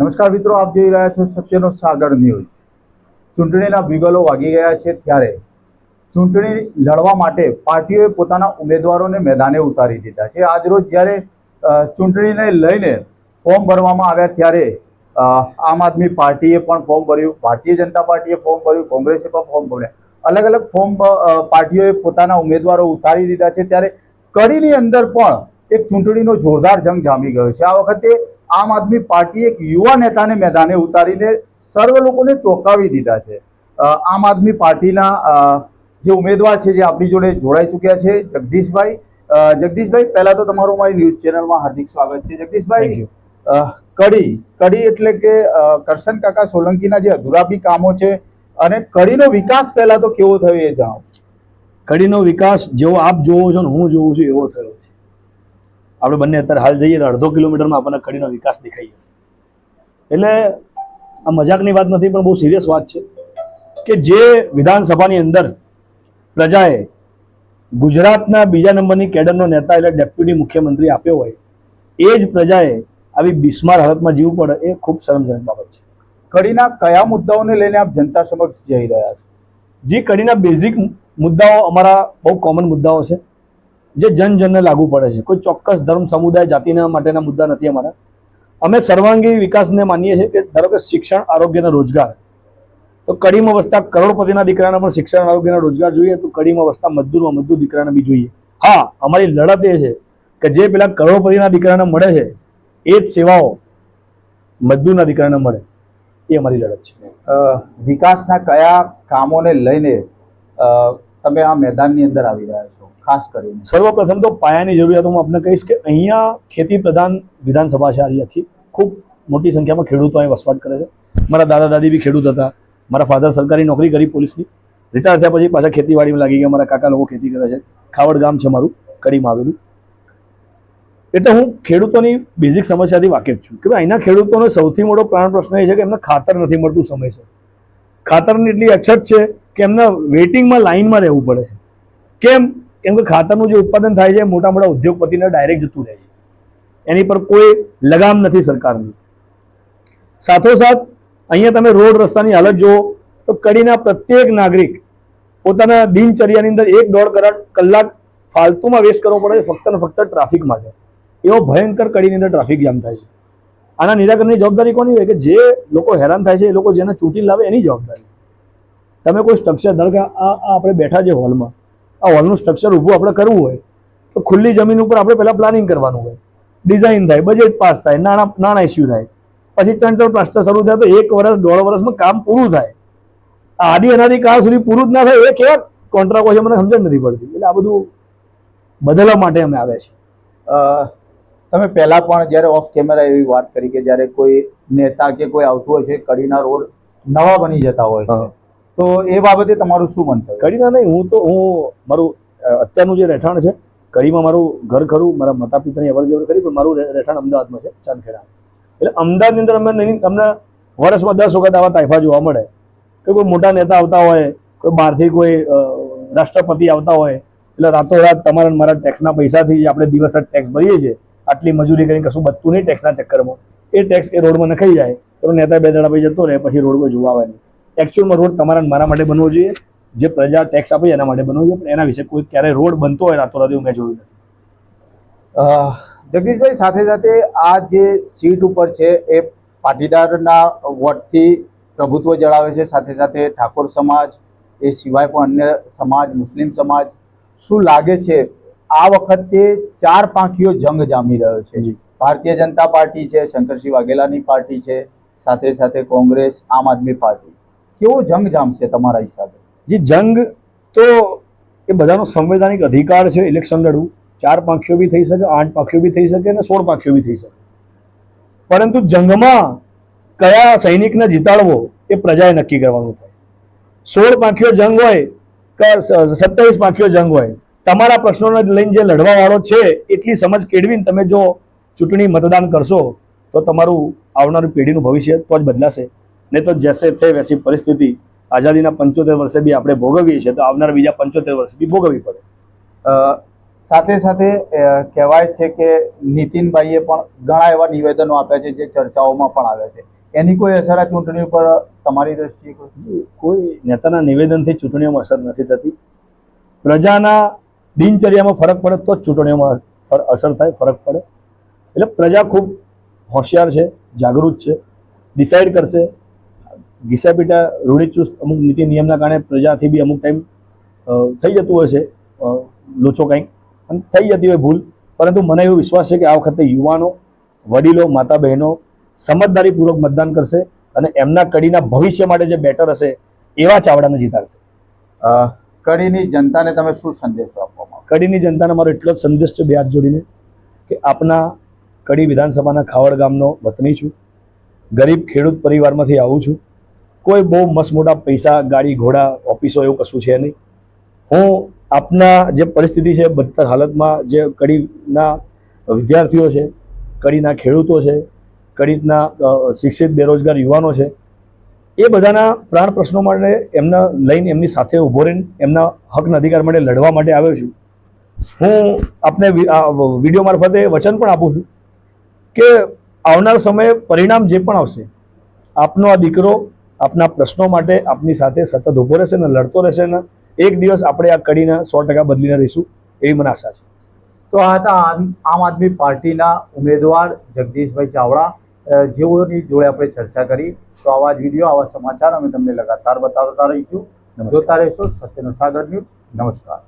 નમસ્કાર મિત્રો, આપ જોઈ રહ્યા છો સત્યનો સાગર ન્યૂઝ. ચૂંટણીના બિગલો વાગી ગયા છે ત્યારે ચૂંટણી લડવા માટે પાર્ટીઓએ પોતાના ઉમેદવારોને મેદાને ઉતારી દીધા છે. આજરોજ જ્યારે ચૂંટણીને લઈને ફોર્મ ભરવામાં આવ્યા ત્યારે આમ આદમી પાર્ટીએ પણ ફોર્મ ભર્યું, ભારતીય જનતા પાર્ટીએ ફોર્મ ભર્યું, કોંગ્રેસે પણ ફોર્મ ભર્યા. અલગ અલગ ફોર્મ પાર્ટીઓએ પોતાના ઉમેદવારો ઉતારી દીધા છે. ત્યારે કડીની અંદર પણ એક ચૂંટણીનો જોરદાર જંગ જામી ગયો છે. આ વખતે આમ આદમી પાર્ટી એક યુવા નેતાને મેદાને ઉતારીને સર્વ લોકોને ચોંકાવી દીધા છે. આમ આદમી પાર્ટીના જે ઉમેદવાર છે જે આપણી જોડે જોડાઈ ચૂક્યા છે જગદીશભાઈ. જગદીશભાઈ પહેલા તો તમારું મારી ન્યૂઝ ચેનલમાં હાર્દિક સ્વાગત છે. જગદીશભાઈ કડી કડી એટલે કે કરશન કાકા સોલંકીના જે અધૂરાબી કામો છે અને કડીનો વિકાસ પહેલા તો કેવો થયો એ જણાવો. કડીનો વિકાસ જેવો આપ જોવો છો ને હું જોઉં છું એવો થયો. આપણે બંને અત્યારે હાલ જઈએ તો અડધો કિલોમીટરમાં આપણને કડીનો વિકાસ દેખાઈ જશે. એટલે આ મજાકની વાત નથી પણ બહુ સિરિયસ વાત છે કે જે વિધાનસભાની અંદર પ્રજાએ ગુજરાતના બીજા નંબરની કેડરનો નેતા એટલે ડેપ્યુટી મુખ્યમંત્રી આપ્યો હોય એ જ પ્રજાએ આવી બિસ્માર હાલતમાં જીવવું પડે એ ખૂબ શરમજનક બાબત છે. કડીના કયા મુદ્દાઓને લઈને આપ જનતા સમક્ષ જઈ રહ્યા છો? જે કડીના બેઝિક મુદ્દાઓ અમારા બહુ કોમન મુદ્દાઓ છે. જે જન જનને લાગુ પડે છે. કોઈ ચોક્કસ ધર્મ સમુદાય, જાતિના માટેના મુદ્દા નથી અમારા. અમે સર્વાંગી વિકાસને માનીએ છીએ કે ધારો કે શિક્ષણ, આરોગ્ય અને રોજગાર. તો કડીમાં વસતા કરોડપતિના દીકરાને પણ શિક્ષણ, આરોગ્ય રોજગાર જોઈએ તો કડીમાં વસતા મજદૂરમાં મજદૂર દીકરાને બી જોઈએ. હા, અમારી લડત એ છે કે જે પેલા કરોડપતિના દીકરાને મળે છે, એ જ સેવાઓ મજદૂરના દીકરાને મળે. એ અમારી લડત છે. વિકાસના કયા કામોને લઈને તમે આ મેદાનની અંદર આવી રહ્યા છો, ખાસ કરીને. સર્વપ્રથમ તો પાયાની જરૂરિયાતો હું આપને કહીશ કે અહીંયા ખેતી પ્રધાન વિધાનસભા છે આરી આખી. ખૂબ મોટી સંખ્યામાં ખેડૂતો અહીં વસવાટ કરે છે. મારા દાદા દાદી બી ખેડૂત હતા. મારા ફાધર સરકારી નોકરી કરી પોલીસની રિટાયર થયા પછી પાછા ખેતીવાડીમાં લાગી ગયા. મારા કાકા લોકો ખેતી કરે છે. ખાવડ ગામ છે મારું કડીમાં આવેલું. એટલે હું ખેડૂતોની બેઝિક સમસ્યાથી વાકેફ છું કે ભાઈ અહીંના ખેડૂતોનો સૌથી મોટો પ્રાણ પ્રશ્ન એ છે કે એમને ખાતર નથી મળતું સમયસર. ખાતરની એટલી અછત છે કે એમને વેઇટિંગમાં લાઇનમાં રહેવું પડે કેમ? કેમ કે ખાતરનું જે ઉત્પાદન થાય છે, મોટા મોટા ઉદ્યોગપતિને ડાયરેક્ટ જતું રહે છે. એની પર કોઈ લગામ નથી સરકારની. સાથોસાથ, અહીંયા તમે રોડ રસ્તાની હાલત જુઓ, તો કડીના પ્રત્યેક નાગરિક પોતાના દિનચર્યાની અંદર એક દોઢ કલાક કલાક ફાલતુમાં વેસ્ટ કરવો પડે છે, ફક્ત ને ફક્ત ટ્રાફિક માટે. એવો ભયંકર કડીની અંદર ટ્રાફિક જામ થાય છે. આના નિરાકરણની જવાબદારી કોની હોય? કે જે લોકો હેરાન થાય છે, એ લોકો જેને ચૂંટી લાવે એની જવાબદારી. તમે કોઈ સ્ટ્રક્ચર ધારો કે આ આપણે બેઠા છે હોલમાં આ હોલનું સ્ટ્રક્ચર ઊભું આપણે કરવું હોય, તો ખુલ્લી જમીન ઉપર આપણે પહેલાં પ્લાનિંગ કરવાનું હોય. ડિઝાઇન થાય બજેટ પાસ થાય, નાણાં નાણાં ઇસ્યુ થાય. પછી ચંચળ પ્લાસ્ટર શરૂ થાય, તો એક વર્ષ, દોઢ વર્ષમાં કામ પૂરું થાય. આ આદિ અનાદિ કાળ સુધી પૂરું જ ના થાય, એ કેવા કોન્ટ્રાક્ટો છે, મને સમજણ નથી પડતી. એટલે આ બધું બદલવા માટે અમે આવ્યા છીએ. તમે પહેલા પણ જ્યારે ઓફ કેમેરા એવી વાત કરી કે જ્યારે કોઈ નેતા કે કોઈ આવતું હોય છે કડીના રોડ નવા બની જતા હોય છે તો એ બાબતે તમારું શું મંતવ્ય? કડીના નહીં હું તો હું મારું અત્યારનું જે રહેઠાણ છે કડીમાં મારું ઘર ખરું મારા માતા પિતાની અવર જવર કરી પણ મારું રહેઠાણ અમદાવાદમાં છે ચાંદખેડા. એટલે અમદાવાદની અંદર અમને નહીં અમને વર્ષમાં દસ વખત આવા તાઇફા જોવા મળે. કે કોઈ મોટા નેતા આવતા હોય કોઈ બહારથી કોઈ રાષ્ટ્રપતિ આવતા હોય એટલે રાતોરાત તમારા મારા ટેક્સના પૈસાથી આપણે દિવસ ટેક્સ ભરીએ છીએ. આટલી મજૂરી કરીને કશું બચતું નહીં ટેક્સના ચક્કરમાં. એ ટેક્સ એ રોડમાં નખાઈ જાય, તો નેતા બે દાડા પછી જતો રહે, પછી રોડ કોઈ જોવા આવે નહીં. એકચ્યુઅલમાં રોડ તમારા મારા માટે બનવો જોઈએ, જે પ્રજા ટેક્સ આપે એના માટે બનવો જોઈએ, પણ એના વિશે કોઈ ક્યારે રોડ બનતો હોય રાતોરાત એવું મેં જોયું નથી. જગદીશભાઈ, સાથે સાથે આ જે સીટ ઉપર છે એ પાટીદારના વોટથી પ્રભુત્વ જણાવે છે, સાથે સાથે ઠાકોર સમાજ, એ સિવાય પણ અન્ય સમાજ, મુસ્લિમ સમાજ, શું લાગે છે આ વખતે ચાર પાંખીઓ જંગ જામી રહ્યો છે. ભારતીય જનતા પાર્ટી છે શંકરસિંહ વાઘેલાની પાર્ટી છે સાથે સાથે કોંગ્રેસ આમ આદમી પાર્ટી. કેવો જંગ જામશે તમારા હિસાબે? જે જંગ તો એ બધાનો સંવૈધાનિક અધિકાર છે ઇલેક્શન લડવું. ચાર પાંખીઓ બી થઈ શકે આઠ પાંખીઓ બી થઈ શકે અને સોળ પાંખીઓ બી થઈ શકે. પરંતુ જંગમાં કયા સૈનિકને જીતાડવો એ પ્રજાએ નક્કી કરવાનું થાય. સોળ પાંખીઓ જંગ હોય કે સત્તાવીસ પાંખીઓ જંગ હોય તમારા પ્રશ્નોને લઈને જે લડવા વાળો છે એટલી સમજ કેળવીને તમે જો ચૂંટણી મતદાન કરશો તો તમારું આવનારું પેઢીનું ભવિષ્ય તો જ બદલાશે. નહીં તો જેસે થે વેસી પરિસ્થિતિ આઝાદીના પંચોતેર વર્ષે બી આપણે ભોગવીએ છીએ તો આવનારા બીજા પંચોતેર વર્ષ બી ભોગવવી પડે. સાથે સાથે કહેવાય છે કે નીતિનભાઈએ પણ ઘણા એવા નિવેદનો આપ્યા છે જે ચર્ચાઓમાં પણ આવ્યા છે. એની કોઈ અસર આ ચૂંટણી ઉપર તમારી દ્રષ્ટિએ કોઈ? કોઈ નેતાના નિવેદનથી ચૂંટણીઓમાં અસર નથી થતી. પ્રજાના દિનચર્યામાં ફરક પડે તો જ ચૂંટણીઓમાં અસર થાય, ફરક પડે. એટલે પ્રજા ખૂબ હોશિયાર છે, જાગૃત છે ડિસાઈડ કરશે. ઘીસા પીટા રૂઢિચુસ્ત અમુક નીતિ નિયમના કારણે પ્રજાથી બી અમુક ટાઈમ થઈ જતું હોય છે લોચો કંઈક. અને થઈ જતી હોય ભૂલ. પરંતુ મને એવો વિશ્વાસ છે કે આ વખતે યુવાનો, વડીલો માતા બહેનો સમજદારીપૂર્વક મતદાન કરશે અને એમના કડીના ભવિષ્ય માટે જે બેટર હશે એવા ચાવડાને જીતાડશે. કડીની જનતાને તમે શું સંદેશો આપો? કડીની જનતાને મારો એટલો જ સંદેશ છે બે હાથ જોડીને કે આપના કડી વિધાનસભાના ખાવડ ગામનો વતની છું, ગરીબ ખેડૂત પરિવારમાંથી આવું છું. કોઈ બહુ મસ્ત મોટા પૈસા, ગાડી, ઘોડા, ઓફિસો એવું કશું છે નહીં. હું આપના જે પરિસ્થિતિ છે, બદતર હાલતમાં જે કડીના વિદ્યાર્થીઓ છે, કડીના ખેડૂતો છે, કડીના શિક્ષિત, બેરોજગાર યુવાનો છે, એ બધાના પ્રાણ પ્રશ્નો માટે એમના લઈને એમની સાથે ઊભો રહીને એમના હકના અધિકાર માટે લડવા માટે આવ્યો છું. હું આપને વીડિયો મારફતે વચન પણ આપું છું કે આવનાર સમયે પરિણામ જે પણ આવશે આપનો આ દીકરો આપના પ્રશ્નો માટે આપની સાથે સતત ઊભો રહેશે ને લડતો રહેશે ને એક દિવસ આપણે આ કડીને સો ટકા બદલીને રહીશું એવી મને આશા છે. તો આ હતા આમ આદમી પાર્ટીના ઉમેદવાર જગદીશભાઈ ચાવડા જેઓની જોડે આપણે ચર્ચા કરી. તો આવા જ વીડિયો આવા સમાચાર અમે તમને લગાતાર બતાવતા રહીશું. જોતા રહેશો સત્યનો સાગર ન્યૂઝ. નમસ્કાર.